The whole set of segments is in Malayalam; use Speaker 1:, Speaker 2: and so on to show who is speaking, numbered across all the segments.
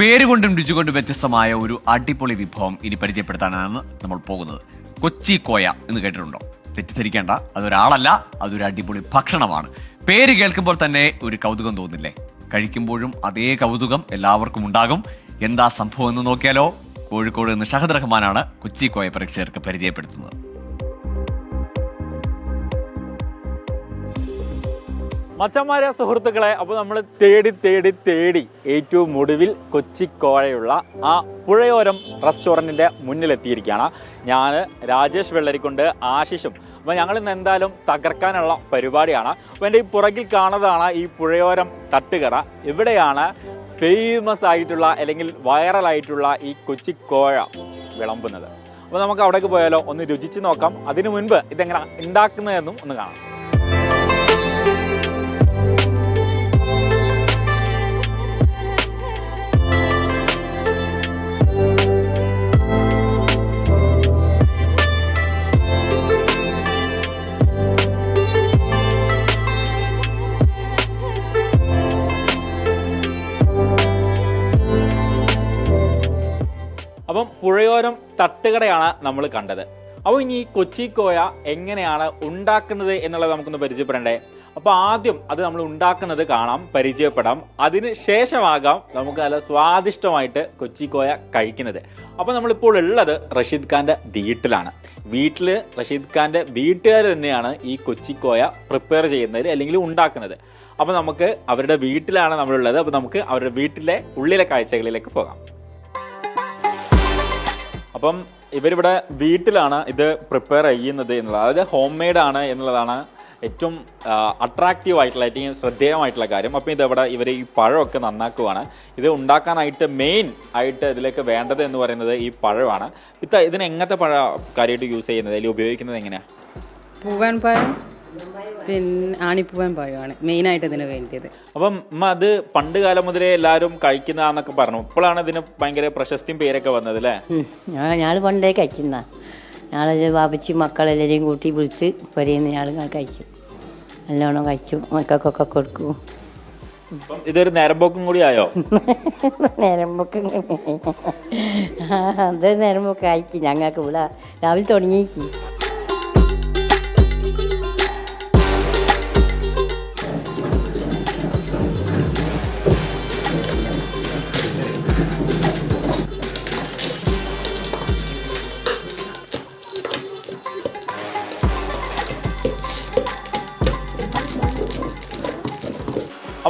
Speaker 1: പേരുകൊണ്ടും രുചികൊണ്ടും വ്യത്യസ്തമായ ഒരു അടിപൊളി വിഭവം ഇനി പരിചയപ്പെടുത്താനാണ് നമ്മൾ പോകുന്നത്. കൊച്ചി കോയ എന്ന് കേട്ടിട്ടുണ്ടോ? തെറ്റിദ്ധരിക്കേണ്ട. അതൊരാളല്ല അതൊരു അടിപൊളി ഭക്ഷണമാണ്. പേര് കേൾക്കുമ്പോൾ തന്നെ ഒരു കൗതുകം തോന്നില്ലേ? കഴിക്കുമ്പോഴും അതേ കൗതുകം എല്ലാവർക്കും ഉണ്ടാകും. എന്താ സംഭവം എന്ന് നോക്കിയാലോ? കോഴിക്കോട് നിന്ന് ഷഹദ് റഹ്മാനാണ് കൊച്ചി കോയ പ്രേക്ഷകർക്ക് പരിചയപ്പെടുത്തുന്നത്.
Speaker 2: മച്ചന്മാരെ സുഹൃത്തുക്കളെ അപ്പോൾ നമ്മൾ തേടി തേടി തേടി ഏറ്റവും ഒടുവിൽ കൊച്ചിക്കോഴയുള്ള ആ പുഴയോരം റെസ്റ്റോറന്റിന്റെ മുന്നിലെത്തിയിരിക്കുകയാണ്. ഞാൻ രാജേഷ് വെള്ളരിക്കൊണ്ട് ആശിഷും. അപ്പോൾ ഞങ്ങൾ ഇന്ന് എന്തായാലും തകർക്കാനുള്ള പരിപാടിയാണ്. അപ്പോൾ എന്റെ ഈ പുറകിൽ കാണുന്നതാണ് ഈ പുഴയോരം തട്ടുകട. ഇവിടെയാണ് ഫേമസ് ആയിട്ടുള്ള അല്ലെങ്കിൽ വൈറലായിട്ടുള്ള ഈ കൊച്ചിക്കോഴ വിളമ്പുന്നത്. അപ്പോൾ നമുക്ക് അവിടേക്ക് പോയാലോ ഒന്ന് രുചിച്ച് നോക്കാം. അതിനു മുൻപ് ഇതെങ്ങനെ ഉണ്ടാക്കുന്നതെന്നും ഒന്ന് കാണാം. അപ്പം പുഴയോരം തട്ടുകടയാണ് നമ്മൾ കണ്ടത്. അപ്പോൾ ഇനി ഈ കൊച്ചി കോയ എങ്ങനെയാണ് ഉണ്ടാക്കുന്നത് എന്നുള്ളത് നമുക്കൊന്ന് പരിചയപ്പെടണ്ടേ? അപ്പോൾ ആദ്യം അത് നമ്മൾ ഉണ്ടാക്കുന്നത് കാണാം പരിചയപ്പെടാം. അതിന് ശേഷമാകാം നമുക്ക് നല്ല സ്വാദിഷ്ടമായിട്ട് കൊച്ചി കോയ കഴിക്കുന്നത്. അപ്പോൾ നമ്മളിപ്പോൾ ഉള്ളത് റഷീദ് ഖാന്റെ വീട്ടിലാണ്. വീട്ടിൽ റഷീദ് ഖാന്റെ വീട്ടുകാർ തന്നെയാണ് ഈ കൊച്ചി കോയ പ്രിപ്പയർ ചെയ്യുന്നത് അല്ലെങ്കിൽ ഉണ്ടാക്കുന്നത്. അപ്പോൾ നമുക്ക് അവരുടെ വീട്ടിലാണ് നമ്മളുള്ളത്. അപ്പോൾ നമുക്ക് അവരുടെ വീട്ടിലെ ഉള്ളിലെ കാഴ്ചകളിലേക്ക് പോകാം. അപ്പം ഇവരിവിടെ വീട്ടിലാണ് ഇത് പ്രിപ്പയർ ചെയ്യുന്നത് എന്നുള്ളത്. അതായത് ഹോം മെയ്ഡ് ആണ് എന്നുള്ളതാണ് ഏറ്റവും അട്രാക്റ്റീവ് ആയിട്ടുള്ള ഏറ്റവും ശ്രദ്ധേയമായിട്ടുള്ള കാര്യം. അപ്പം ഇതവിടെ ഇവർ ഈ പഴമൊക്കെ നന്നാക്കുവാണ്. ഇത് ഉണ്ടാക്കാനായിട്ട് മെയിൻ ആയിട്ട് ഇതിലേക്ക് വേണ്ടത് എന്ന് പറയുന്നത് ഈ പഴമാണ്. ഇത്ത ഇതിന് എങ്ങനത്തെ പഴ കാര്യമായിട്ട് യൂസ് ചെയ്യുന്നത്? അല്ലെങ്കിൽ ഉപയോഗിക്കുന്നത് എങ്ങനെയാണ്
Speaker 3: പൂവൻ പഴം പിന്നെ ആണിപ്പൂവൻ പഴമാണ് മെയിനായിട്ട് ഇതിന് വേണ്ടിയത്.
Speaker 2: അപ്പം അത് പണ്ട് കാലം മുതലേ എല്ലാവരും കഴിക്കുന്നതാന്നൊക്കെ പറഞ്ഞു. ഇപ്പോഴാണ് ഇതിന് ഭയങ്കര പ്രശസ്തിയും പേരൊക്കെ വന്നത് അല്ലേ?
Speaker 4: ഞാൻ ഞാൾ പണ്ടേ കഴിക്കുന്ന ഞാളത് ബാബച്ചി മക്കളെല്ലാവരെയും കൂട്ടി വിളിച്ച് പൊരയുന്ന ഞാൾ കഴിക്കും. നല്ലോണം കഴിക്കും മക്കൾക്കൊക്കെ കൊടുക്കും.
Speaker 2: അപ്പം ഇതൊരു നേരമ്പോക്കും കൂടി ആയോ?
Speaker 4: നേരമ്പൊക്കെ അത് നേരമ്പൊക്കെ അയക്കും ഞങ്ങൾക്ക് ഇവിടെ രാവിലെ തുടങ്ങിയേക്കും.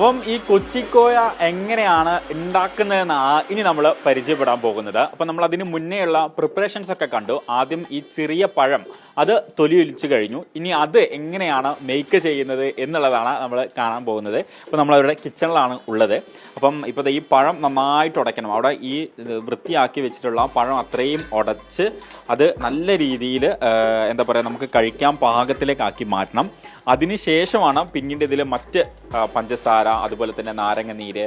Speaker 2: അപ്പം ഈ കൊച്ചിക്കോയ എങ്ങനെയാണ് ഉണ്ടാക്കുന്നതെന്ന് ഇനി നമ്മൾ പരിചയപ്പെടാൻ പോകുന്നത്. അപ്പം നമ്മൾ അതിന് മുന്നേയുള്ള പ്രിപ്പറേഷൻസ് ഒക്കെ കണ്ടു. ആദ്യം ഈ ചെറിയ പഴം അത് തൊലി ഒലിച്ചു കഴിഞ്ഞു. ഇനി അത് എങ്ങനെയാണ് മേക്ക് ചെയ്യുന്നത് എന്നുള്ളതാണ് നമ്മൾ കാണാൻ പോകുന്നത്. അപ്പോൾ നമ്മളവരുടെ കിച്ചണിലാണ് ഉള്ളത്. അപ്പം ഇപ്പോൾ ഈ പഴം നന്നായിട്ട് ഉടയ്ക്കണം. അവിടെ ഈ വൃത്തിയാക്കി വെച്ചിട്ടുള്ള പഴം അത്രയും ഉടച്ച് അത് നല്ല രീതിയിൽ എന്താ പറയുക നമുക്ക് കഴിക്കാൻ പാകത്തിലേക്കാക്കി മാറ്റണം. അതിനുശേഷമാണ് പിന്നീട് ഇതിൽ മറ്റ് പഞ്ചസാര അതുപോലെ തന്നെ നാരങ്ങ നീര്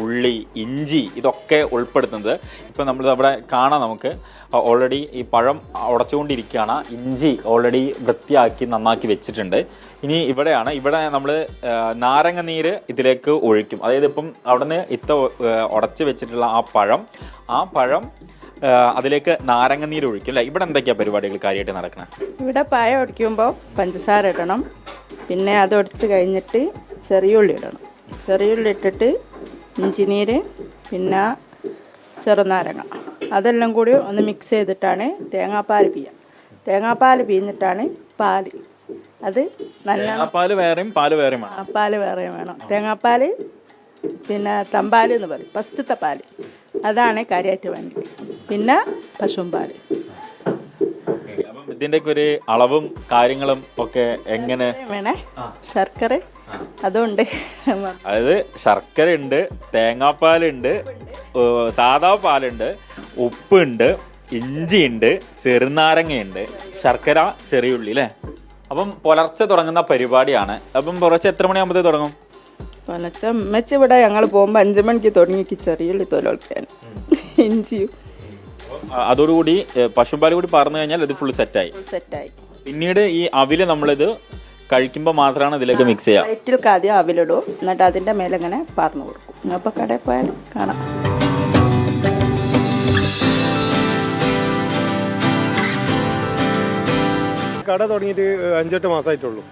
Speaker 2: ഉള്ളി ഇഞ്ചി ഇതൊക്കെ ഉൾപ്പെടുത്തുന്നത്. ഇപ്പം നമ്മൾ അവിടെ കാണാം നമുക്ക്. ഓൾറെഡി ഈ പഴം ഉടച്ചുകൊണ്ടിരിക്കുകയാണ്. ഇഞ്ചി ഓൾറെഡി വൃത്തിയാക്കി നന്നാക്കി വെച്ചിട്ടുണ്ട്. ഇനി ഇവിടെയാണ് ഇവിടെ നമ്മൾ നാരങ്ങ നീര് ഇതിലേക്ക് ഒഴിക്കും. അതായത് ഇപ്പം അവിടെ നിന്ന് ഇത്ത ഉടച്ച് വെച്ചിട്ടുള്ള ആ പഴം ആ പഴം അതിലേക്ക് നാരങ്ങ നീര് ഒഴിക്കും അല്ലേ? ഇവിടെ എന്തൊക്കെയാ പരിപാടികൾ കാര്യമായിട്ട് നടക്കുന്നത്
Speaker 5: ഇവിടെ പായ ഒടിക്കുമ്പോൾ പഞ്ചസാര ഇടണം. പിന്നെ അത് ഒടിച്ച് കഴിഞ്ഞിട്ട് ചെറിയുള്ളി ഇടണം. ചെറിയുള്ളി ഇട്ടിട്ട് ഇഞ്ചിനീര് പിന്നെ ചെറുനാരങ്ങ. അതെല്ലാം കൂടി ഒന്ന് മിക്സ് ചെയ്തിട്ടാണ് തേങ്ങാപ്പാൽ പിയ്യുക തേങ്ങാപ്പാൽ പിഴിഞ്ഞിട്ടാണ് പാൽ. അത് നല്ല
Speaker 2: പാൽ വേറെയും പാൽ വേറെയും വേണം.
Speaker 5: പാൽ വേറെ വേണം. തേങ്ങാപ്പാൽ പിന്നെ തമ്പാൽ എന്ന് പറയും ഫസ്റ്റത്തെ പാൽ. അതാണ് കാര്യമായിട്ട് വേണ്ടത്. പിന്നെ പശുമ്പാൽ
Speaker 2: അപ്പം ഒരു അളവും കാര്യങ്ങളും ഒക്കെ എങ്ങനെ?
Speaker 5: വേണേ. ശർക്കര. അതുണ്ട്.
Speaker 2: അതായത് ശർക്കര ഉണ്ട് തേങ്ങാപ്പാലുണ്ട് സാധാ പാലുണ്ട് ഉപ്പുണ്ട് ഇഞ്ചി ഉണ്ട് ചെറുനാരങ്ങയുണ്ട് ശർക്കര ചെറിയുള്ളി അല്ലേ അപ്പം പുലർച്ചെ തുടങ്ങുന്ന പരിപാടിയാണ്. അപ്പം പുലർച്ചെ എത്ര മണിയാകുമ്പോഴത്തേ തുടങ്ങും?
Speaker 5: പുലർച്ചെ അമ്മച്ച ഇവിടെ ഞങ്ങൾ പോകുമ്പോൾ അഞ്ചു മണിക്ക് തുടങ്ങിക്ക് ചെറിയുള്ളി തൊലൊളിക്കാൻ. ഇഞ്ചിയും.
Speaker 2: അതോടുകൂടി പശുപാൽ കൂടി പറഞ്ഞു കഴിഞ്ഞാൽ ഇത് ഫുൾ സെറ്റായി
Speaker 5: സെറ്റായി
Speaker 2: പിന്നീട് ഈ അവിൽ നമ്മളിത് കഴിക്കുമ്പോൾ മാത്രമാണ് ഇതിലേക്ക് മിക്സ് ചെയ്യുക
Speaker 5: പ്ലേറ്റിൽ ആദ്യം അവിലിടും. എന്നിട്ട് അതിന്റെ മേലെ ഇങ്ങനെ പറഞ്ഞു കൊടുക്കും. അപ്പോൾ കടയിൽ പോയാലും കാണാം.
Speaker 6: കട തുടങ്ങിയിട്ട് അഞ്ചെട്ട് മാസമായിട്ടുള്ളൂ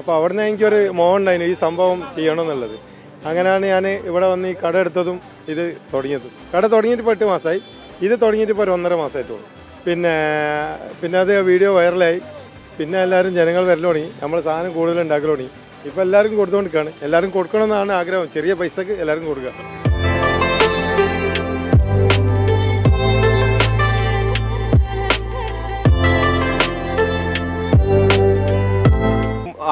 Speaker 6: അപ്പോൾ അവിടുന്ന് എനിക്കൊരു മോഹം ഉണ്ടായിരുന്നു ഈ സംഭവം ചെയ്യണമെന്നുള്ളത്. അങ്ങനെയാണ് ഞാൻ ഇവിടെ വന്ന് ഈ കട എടുത്തതും ഇത് തുടങ്ങിയതും. കട തുടങ്ങിയിട്ട് ഇപ്പോൾ എട്ട് മാസമായി ഇത് തുടങ്ങിയിട്ട് ഇപ്പോൾ ഒരു ഒന്നര മാസമായിട്ടുള്ളൂ പിന്നെ പിന്നെ അത് വീഡിയോ വൈറലായി. പിന്നെ എല്ലാവരും ജനങ്ങൾ വരൽ തുടങ്ങി. നമ്മൾ സാധനം കൂടുതൽ ഉണ്ടാക്കൽ തുടങ്ങി. ഇപ്പോൾ എല്ലാവരും കൊടുത്തുകൊണ്ടിരിക്കുകയാണ് എല്ലാവരും കൊടുക്കണമെന്നാണ് ആഗ്രഹം. ചെറിയ പൈസക്ക് എല്ലാവരും കൊടുക്കുക.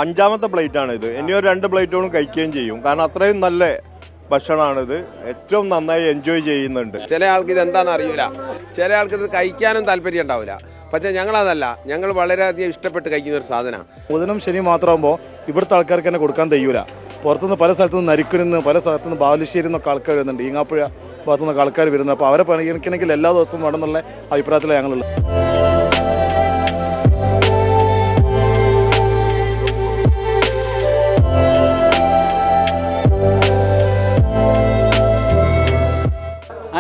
Speaker 7: അഞ്ചാമത്തെ പ്ലേറ്റ് ആണ് ഇത് ഇനി ഒരു രണ്ട് പ്ലേറ്റോളം കഴിക്കുകയും ചെയ്യും. കാരണം അത്രയും നല്ല ഭക്ഷണമാണിത്. ഏറ്റവും നന്നായി എൻജോയ് ചെയ്യുന്നുണ്ട്.
Speaker 8: ചില ആൾക്ക് ഇത് എന്താണെന്ന് അറിയില്ല ചില ആൾക്ക് ഇത് കഴിക്കാനും താല്പര്യം ഉണ്ടാവില്ല പക്ഷെ ഞങ്ങളതല്ല. ഞങ്ങൾ വളരെയധികം ഇഷ്ടപ്പെട്ട് കഴിക്കുന്ന ഒരു സാധനമാണ്.
Speaker 9: ബുധനും ശനിയും മാത്രമാകുമ്പോൾ ഇവിടുത്തെ ആൾക്കാർക്ക് തന്നെ കൊടുക്കാൻ തയ്യൂല. പുറത്തുനിന്ന് പല സ്ഥലത്തു നിന്ന് നരിക്കുനിൽ നിന്ന് പല സ്ഥലത്തു നിന്ന് ബാലുശ്ശേരി നിന്നൊക്കെ ആൾക്കാർ വരുന്നുണ്ട്. ഈങ്ങാപ്പുഴ ഭാഗത്തുനിന്നൊക്കെ ആൾക്കാർ വരുന്നത് അപ്പോൾ അവരെ പരിഗണിക്കണമെങ്കിൽ എല്ലാ ദിവസവും വേണമെന്നുള്ള അഭിപ്രായത്തിലാണ് ഞങ്ങളുള്ളത്.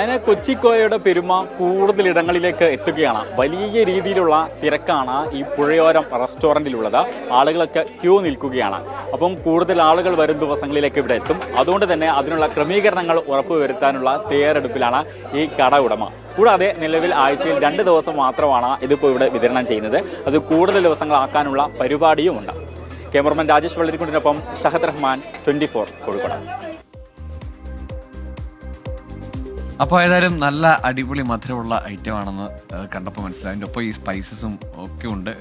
Speaker 2: അങ്ങനെ കൊച്ചിക്കോയയുടെ പെരുമ കൂടുതൽ ഇടങ്ങളിലേക്ക് എത്തുകയാണ്. വലിയ രീതിയിലുള്ള തിരക്കാണ് ഈ പുഴയോരം റെസ്റ്റോറന്റിലുള്ളത് ആളുകളൊക്കെ ക്യൂ നിൽക്കുകയാണ്. അപ്പം കൂടുതൽ ആളുകൾ വരും ദിവസങ്ങളിലേക്ക് ഇവിടെ എത്തും. അതുകൊണ്ട് തന്നെ അതിനുള്ള ക്രമീകരണങ്ങൾ ഉറപ്പുവരുത്താനുള്ള തയ്യാറെടുപ്പിലാണ് ഈ കട ഉടമ. കൂടാതെ നിലവിൽ ആഴ്ചയിൽ രണ്ട് ദിവസം മാത്രമാണ് ഇതിപ്പോൾ ഇവിടെ വിതരണം ചെയ്യുന്നത്. അത് കൂടുതൽ ദിവസങ്ങളാക്കാനുള്ള പരിപാടിയുമുണ്ട്. ക്യാമറമാൻ രാജേഷ് വള്ളരിക്കുണ്ടിനൊപ്പം ഷഹദ് റഹ്മാൻ ട്വന്റി ഫോർ കോഴിക്കോട്.
Speaker 1: അപ്പോൾ ഏതായാലും നല്ല അടിപൊളി മധുരമുള്ള ഐറ്റം ആണെന്ന് കണ്ടപ്പോൾ മനസ്സിലായി. അതിന്റെ ഒപ്പം ഈ സ്പൈസസും ഒക്കെ ഉണ്ട്.